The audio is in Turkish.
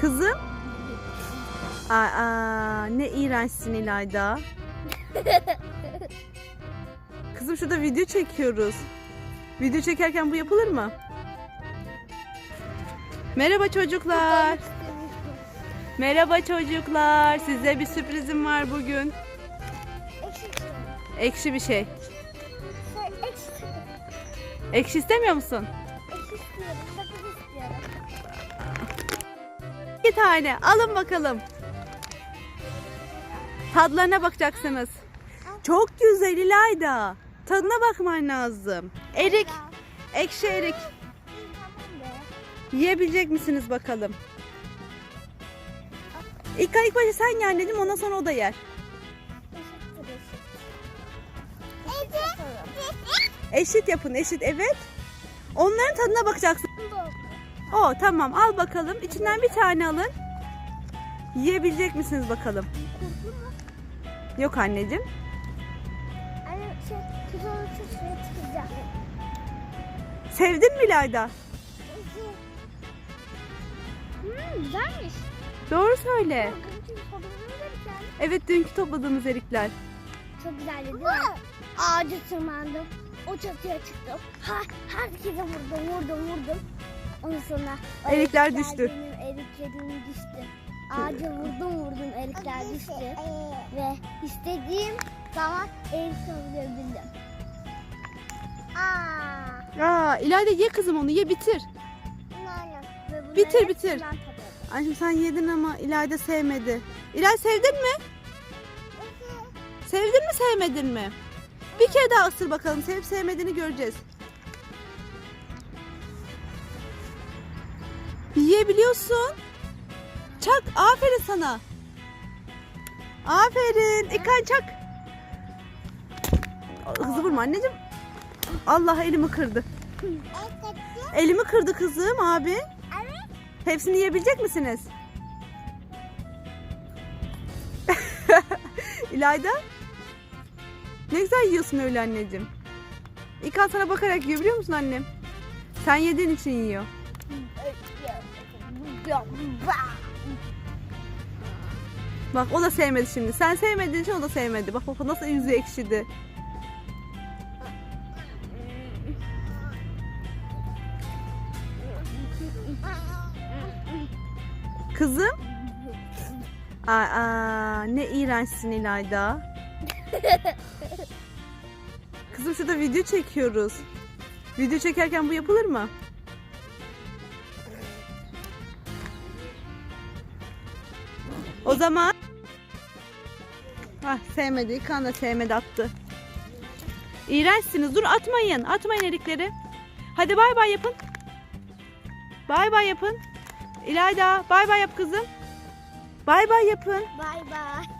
Kızım. Aa, ne iğrençsin İlayda. Kızım şurada video çekiyoruz. Video çekerken bu yapılır mı? Merhaba çocuklar. Merhaba çocuklar. Size bir sürprizim var bugün. Ekşi bir şey. Ekşi istemiyor musun? İki tane. Alın bakalım. Tadlarına bakacaksınız. Çok güzel İlayda. Tadına bakman lazım. Erik. Ekşi erik. Yiyebilecek misiniz bakalım? İlk, ilk başta sen ye anneciğim ondan sonra o da yer. Eşit yapın eşit evet. Onların tadına bakacaksın. O tamam al bakalım. İçinden bir tane alın. Yiyebilecek misiniz bakalım? Yok anneciğim. Sevdin mi İlayda? Hmm, güzelmiş. Doğru söyle. Evet dünkü topladığımız erikler. Çok güzeldi değil mi? Ağaca tırmandım. O çatıya çıktım. Ha, herkese vurdum, vurdum, vurdum. Ondan sonra o Erikler erikler düştü. Benim eriklerim düştü. Ağaca vurdum vurdum erikler düştü. Ve istediğim zaman erik alabildim. Aa, Aa İlayda ye kızım onu ye bitir. Ve Bitir, bitir. topladım. Anneciğim sen yedin ama İlayda sevmedi. İlayda sevdin mi? Sevdin mi sevmedin mi? Bir kere daha ısır bakalım. Sevip sevmediğini göreceğiz. Yiyebiliyorsun. Çak. Aferin sana. Aferin. İkan çak. Hızlı vurma anneciğim. Allah elimi kırdı. Elimi kırdı kızım abi. Hepsini yiyebilecek misiniz? İlayda? Ne güzel yiyorsun öyle anneciğim. İlkan sana bakarak yiyor biliyor musun annem? Sen yediğin için yiyor. Bak o da sevmedi şimdi. Sen sevmediğin için o da sevmedi. Bak bak nasıl yüzü ekşidi. Kızım? Aa, ne iğrençsin İlayda. Kızım şurada video çekiyoruz. Video çekerken bu yapılır mı? O zaman Ah sevmedi. İlkan da sevmedi attı. İğrençsiniz. Dur atmayın. Atmayın erikleri. Hadi bay bay yapın. Bay bay yapın. İlayda bay bay yap kızım. Bay bay yapın. Bay bay.